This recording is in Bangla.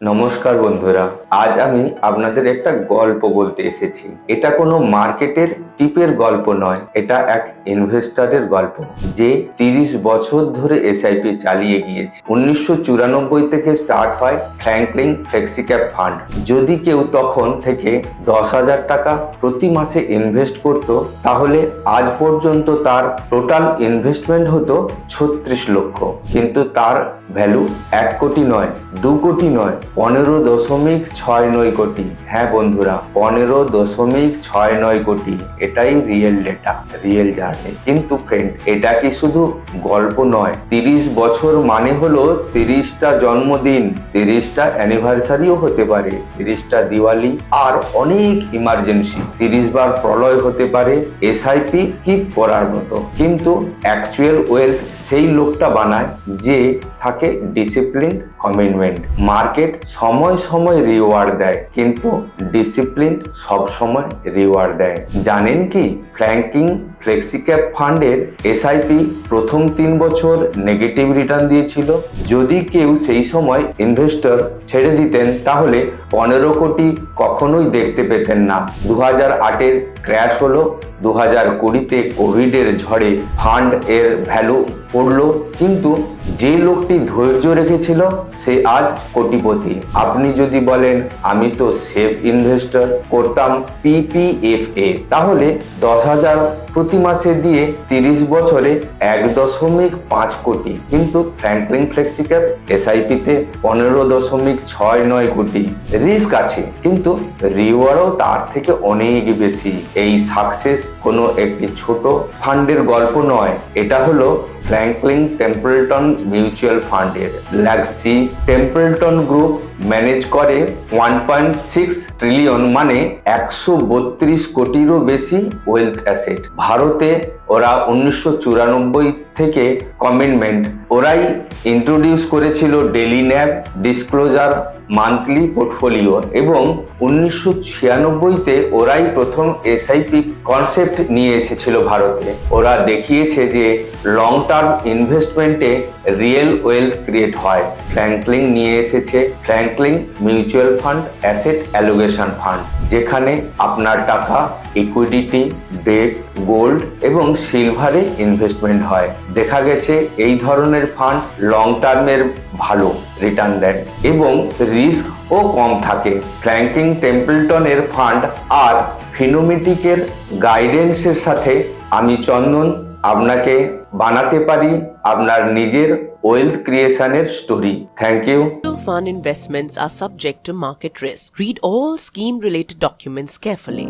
নমস্কার বন্ধুরা আজ আমি আপনাদের একটা গল্প বলতে এসেছি। এটা কোনো মার্কেটের টিপের গল্প নয়, এটা এক ইনভেস্টরের গল্প, যে তিরিশ বছর ধরে এসআইপি চালিয়ে গিয়েছে। উনিশশো চুরানব্বই থেকে স্টার্ট হয় ফ্র্যাঙ্কলিন ফ্লেক্সিক্যাপ ফান্ড যদি কেউ তখন থেকে দশ হাজার টাকা প্রতি মাসে ইনভেস্ট করত, তাহলে আজ পর্যন্ত তার টোটাল ইনভেস্টমেন্ট হতো ছত্রিশ লক্ষ। কিন্তু তার ভ্যালু এক কোটি নয়, দু কোটি নয়, পনেরো দশমিক ছয় নয় কোটি। হ্যাঁ বন্ধুরা, পনেরো দশমিক ছয় নয় কোটি। এটাই রিয়েল ডেটা রিয়েল জার্নি কিন্তু ফ্রেন্ড এটা কি শুধু গল্প নয়? তিরিশ বছর মানে হলো তিরিশটা জন্মদিন, তিরিশটা অ্যানিভার্সারিও হতে পারে। তিরিশটা দিওয়ালি আর অনেক ইমার্জেন্সি তিরিশ বার প্রলয় হতে পারে এসআইপি স্কিপ করার মতো। কিন্তু অ্যাকচুয়াল ওয়েলথ সেই লোকটা বানায় যে থাকে ডিসিপ্লিন কমিটমেন্ট মার্কেট সময় সময় রিওয়ার্ড দেয়, কিন্তু ডিসিপ্লিন সবসময় রিওয়ার্ড দেয়। জানেন কি? ফ্র্যাঙ্কিং ফ্লেক্সিক্যাপ ফান্ডের এসআইপি প্রথম তিন বছর নেগেটিভ রিটার্ন দিয়েছিল। যদি কেউ সেই সময় ইনভেস্টর ছেড়ে দিতেন, তাহলে পনেরো কোটি কখনোই দেখতে পেতেন না। দু হাজার আটের ক্র্যাশ হলো দু হাজার কুড়িতে কোভিডের ঝড়ে ফান্ড এর ভ্যালু পড়ল, কিন্তু যে লোকটি ধৈর্য রেখেছিল সে আজ কোটিপতি। আপনি যদি বলেন, আমি তো সেফ ইনভেস্টর, করতাম পিপিএফএ তাহলে দশ হাজার প্রতি মাসে দিয়ে তিরিশ বছরে এক দশমিক পাঁচ কোটি, কিন্তু ফ্র্যাঙ্কলিন ফ্লেক্সিক্যাপ এসআইপিতে পনেরো দশমিক ছয় নয় কোটি। রিস্ক আছে, কিন্তু রিওয়ার্ডও তার থেকে অনেক বেশি। এই সাকসেস কোনো একটি ছোট ফান্ডের গল্প নয়। এটা হলো ফ্র্যাঙ্কলিন টেম্পলটন মিউচুয়াল ফান্ডের ল্যাক্সি টেম্পলটন গ্রুপ ম্যানেজ করে ওয়ান পয়েন্ট সিক্স ট্রিলিয়ন মানে একশো বত্রিশ কোটিরও বেশি ওয়েলথ অ্যাসেট ভারতে ওরা উনিশশো চুরানব্বই থেকে কমিটমেন্ট ওরাই ইন্ট্রোডিউস করেছিল daily NAV disclosure monthly portfolio এবং উনিশশো ছিয়ানব্বইতে ওরাই প্রথম এসআইপি কনসেপ্ট নিয়ে এসেছিল ভারতে। ওরা দেখিয়েছে যে লং টার্ম ইনভেস্টমেন্টে রিয়েল ওয়েলথ ক্রিয়েট হয়। ফ্র্যাঙ্কলিং নিয়ে এসেছে। Franklin mutual fund asset allocation fund যেখানে আপনার টাকা ইকুইডিটি ডেট গোল্ড এবং সিলভারে ইনভেস্টমেন্ট হয়। দেখা গেছে এই ধরনের ফান্ড লং টার্মের ভালো রিটার্ন দেয় এবং রিস্ক ও কম থাকে। ফ্র্যাঙ্কিং টেম্পলটনের ফান্ড আর ফিনোমেটিকের গাইডেন্সের সাথে আমি চন্দন আপনাকে বানাতে পারি, আপনার নিজের Oil creation story. Thank you. Mutual fund investments are subject to market risk. Read all scheme related documents carefully.